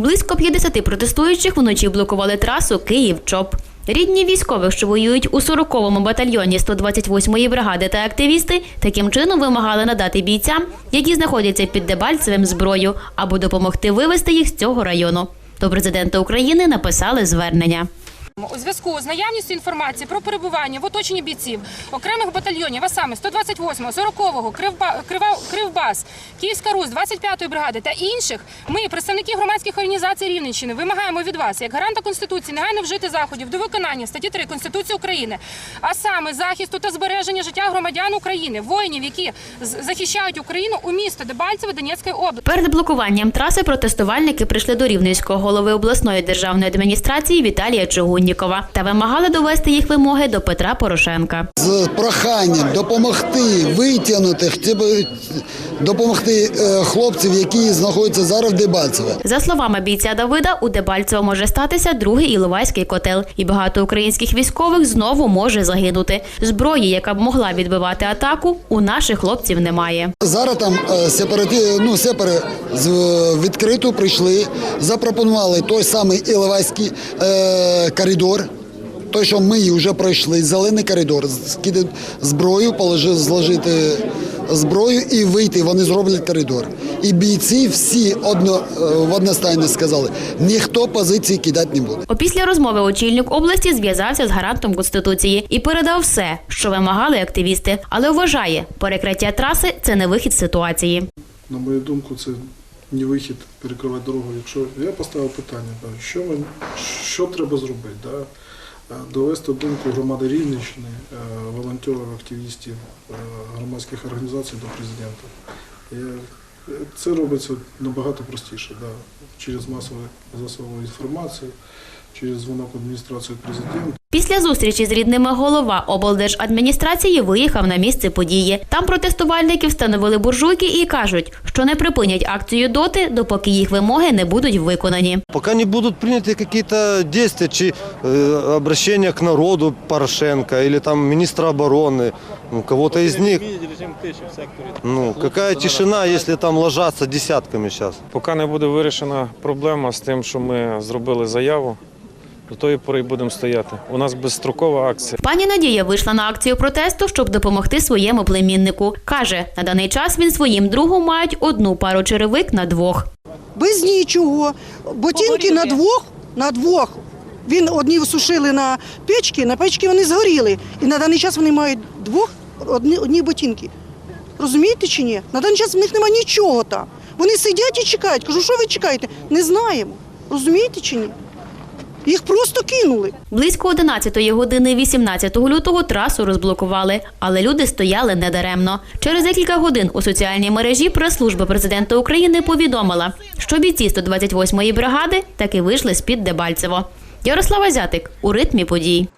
Близько 50 протестуючих вночі блокували трасу Київ-Чоп. Рідні військових, що воюють у 40-му батальйоні 128-ї бригади та активісти, таким чином вимагали надати бійцям, які знаходяться під Дебальцевим зброю, або допомогти вивезти їх з цього району. До президента України написали звернення. У зв'язку з наявністю інформації про перебування в оточенні бійців окремих батальйонів, а саме 128-го, 40-го, Кривба, Кривбас, Київська Русь, 25-ї бригади та інших, ми, представники громадських організацій Рівненщини, вимагаємо від вас, як гаранта Конституції, негайно вжити заходів до виконання статті 3 Конституції України, а саме захисту та збереження життя громадян України, воїнів, які захищають Україну у місто Дебальцеве Донецької області. Перед блокуванням траси протестувальники прийшли до рівненського голови обласної державної адміністрації Віталія Чугуннікова та вимагали довести їх вимоги до Петра Порошенка. з проханням допомогти витягнути, допомогти е, хлопців, які знаходяться зараз в Дебальцеве. За словами бійця Давида, у Дебальцево може статися другий Іловайський котел, і багато українських військових знову може загинути. Зброї, яка б могла відбивати атаку, у наших хлопців немає. Зараз там е, сепараті, ну, сепари з е, прийшли, запропонували той самий Іловайський е, коридор. Той, що ми вже пройшли, зелений коридор, скидати зброю, зложити зброю і вийти. Вони зроблять коридор. І бійці всі одно, е, в одностайно сказали, ніхто позиції кидати не буде. Опісля розмови очільник області зв'язався з гарантом конституції і передав все, що вимагали активісти, але вважає, перекриття траси це не вихід з ситуації. На мою думку, це не вихід перекривати дорогу. Якщо я поставив питання, да, що ми що треба зробити? Да? Е, Довести думку громади Рівненщини, е, волонтерів, активістів, е, громадських організацій до президента. Це робиться набагато простіше, да? через масові засоби інформації, через дзвонок в адміністрацію президента. Після зустрічі з рідними голова облдержадміністрації виїхав на місце події. Там протестувальники встановили буржуйки і кажуть, що не припинять акцію доти, допоки їх вимоги не будуть виконані. Пока не будут приняты какие-то действия, чи э, обращение к народу Порошенко или там министра обороны, ну, кого-то из них. Ну, какая тишина, если там ложатся десятками сейчас. Поки не буде вирішена проблема з тим, що ми зробили заяву, до тої пори будемо стояти. У нас безстрокова акція. Пані Надія вийшла на акцію протесту, щоб допомогти своєму племіннику. Каже, на даний час він своїм другом мають одну пару черевик на двох. без нічого. Ботинки на двох, на двох. Він одні сушили на печки, на печки вони згоріли. І на даний час вони мають двох одні, одні ботинки. Розумієте чи ні? На даний час в них немає нічого там. Вони сидять і чекають. Кажу, що ви чекаєте? Не знаємо. Розумієте чи ні? Їх просто кинули. Близько 11 години 18 лютого трасу розблокували, але люди стояли недаремно. Через декілька годин у соціальній мережі прес-служба президента України повідомила, що бійці 128-ї бригади таки вийшли з-під Дебальцево. Ярослава Зятик у ритмі подій.